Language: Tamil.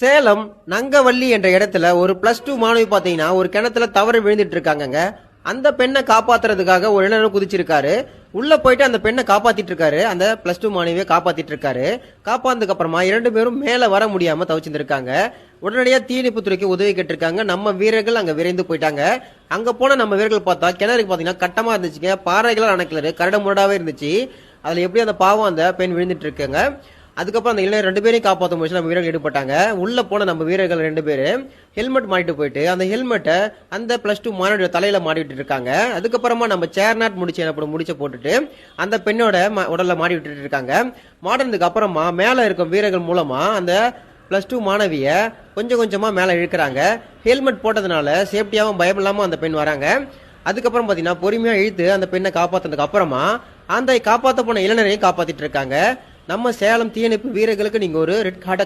சேலம் நங்கவள்ளி என்ற இடத்துல ஒரு பிளஸ் டூ மாணவி பார்த்தீங்கன்னா ஒரு கிணத்துல தவறு விழுந்துட்டு இருக்காங்கங்க. அந்த பெண்ணை காப்பாத்துறதுக்காக ஒரு இளைஞர் குதிச்சிருக்காரு. உள்ள போயிட்டு அந்த பெண்ணை காப்பாத்திட்டு இருக்காரு. அந்த பிளஸ் டூ மாணவியை காப்பாத்திட்டு இருக்காரு. காப்பாந்ததுக்கு அப்புறமா இரண்டு பேரும் மேல வர முடியாம தவிச்சிருந்திருக்காங்க. உடனடியாக தீயணைப்பு துறைக்கு உதவி கேட்டிருக்காங்க. நம்ம வீரர்கள் அங்கே விரைந்து போயிட்டாங்க. அங்கே போன நம்ம வீரர்கள் பார்த்தா கிணறுக்கு பார்த்தீங்கன்னா கட்டமாக இருந்துச்சுங்க. பாறைகளால் அணைக்கலரு. கரடு முரடாவே இருந்துச்சு. அதில் எப்படி அந்த பாவம் அந்த பெண் விழுந்துட்டு இருக்காங்க. அதுக்கப்புறம் அந்த இளைஞர் ரெண்டு பேரையும் காப்பாற்ற முயற்சி நம்ம வீரர்கள் ஈடுபட்டாங்க. உள்ள போன நம்ம வீரர்கள் ரெண்டு பேரு ஹெல்மெட் மாட்டிட்டு போயிட்டு அந்த ஹெல்மெட்டை அந்த பிளஸ் டூ மாணவியோட தலையில மாட்டிட்டு இருக்காங்க. அதுக்கப்புறமா நம்ம சேர்நாட் முடிச்சு எனப்படும் முடிச்ச போட்டுட்டு அந்த பெண்ணோட உடல்ல மாடி விட்டுட்டு இருக்காங்க. மாட்டினதுக்கு அப்புறமா மேல இருக்க வீரர்கள் மூலமா அந்த பிளஸ் டூ மாணவிய கொஞ்சம் கொஞ்சமா மேல இழுக்கிறாங்க. ஹெல்மெட் போட்டதுனால சேஃப்டியாவும் பயம் இல்லாம அந்த பெண் வராங்க. அதுக்கப்புறம் பாத்தீங்கன்னா பொறுமையா இழுத்து அந்த பெண்ணை காப்பாத்தினதுக்கு அப்புறமா அந்த காப்பாத்த போன இளைஞரையும் காப்பாத்திட்டு இருக்காங்க. நம்ம சேலம் தீயணைப்பு வீரர்களுக்கு நீங்க ஒரு ரெட் கார்டை